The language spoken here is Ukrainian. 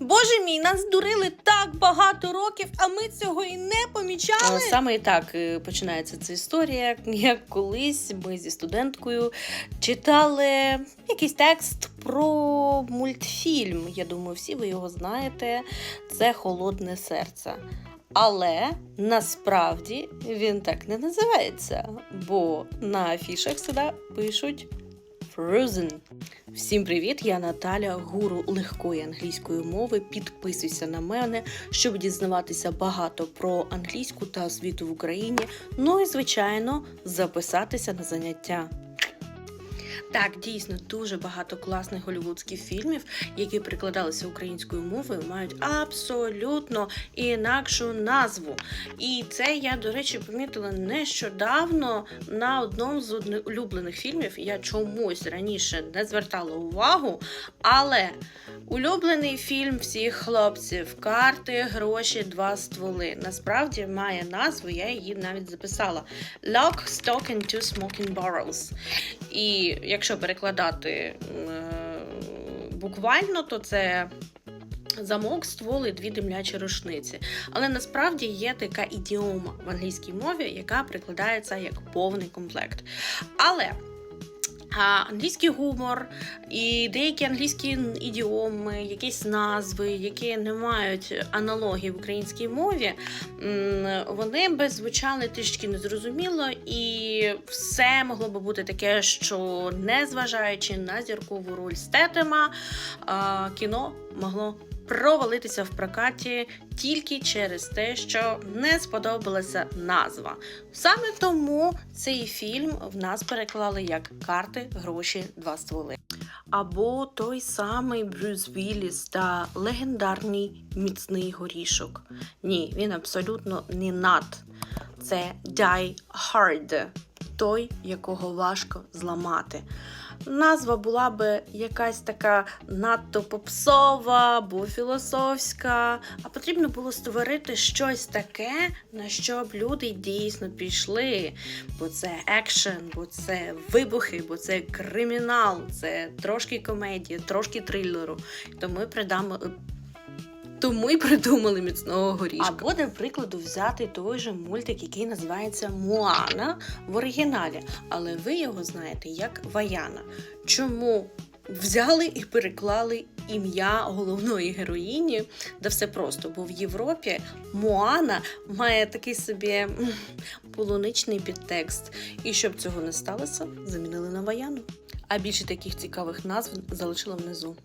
Боже мій, нас дурили так багато років, а ми цього і не помічали. Е, Саме і так е, починається ця історія. Як колись ми зі студенткою читали якийсь текст про мультфільм. Я думаю, всі ви його знаєте. Це Холодне серце. Але насправді він так не називається, бо на афішах сюди пишуть Frozen. Всім привіт! Я Наталя, гуру легкої англійської мови. Підписуйся на мене, щоб дізнаватися багато про англійську та освіту в Україні. Ну і звичайно, записатися на заняття. Так, дійсно, дуже багато класних голівудських фільмів, які прикладалися українською мовою, мають абсолютно інакшу назву. І це я, до речі, помітила нещодавно на одному з улюблених фільмів. Я чомусь раніше не звертала увагу, але улюблений фільм всіх хлопців карти, гроші, два стволи. Насправді має назву, я її навіть записала: Lock, Stock and Two Smoking Barrels. І якщо перекладати е, буквально, то це замок, ствол і дві димлячі рушниці. Але насправді є така ідіома в англійській мові, яка прикладається як повний комплект. Але англійський гумор і деякі англійські ідіоми, якісь назви, які не мають аналогії в українській мові, вони би звучали трішки незрозуміло, і все могло би бути таке, що незважаючи на зіркову роль Стетема, кіно могло провалитися в прокаті тільки через те, що не сподобалася назва. Саме тому цей фільм в нас переклали як карти, гроші, два стволи. Або той самий Брюс Вілліс та легендарний міцний горішок. Ні, він абсолютно не над. Це Die Hard, той, якого важко зламати. Назва була би якась така надто попсова або філософська, а потрібно було створити щось таке, на що б люди дійсно пішли. Бо це екшен, бо це вибухи, бо це кримінал, це трошки комедія, трошки трилеру. Тому придамо. Тому й придумали міцного горішка. Або, для прикладу, взяти той же мультик, який називається Муана в оригіналі, але ви його знаєте як Ваяна. Чому взяли і переклали ім'я головної героїні? Да все просто, бо в Європі Моана має такий собі полуничний підтекст. І щоб цього не сталося, замінили на Ваяну. А більше таких цікавих назв залишила внизу.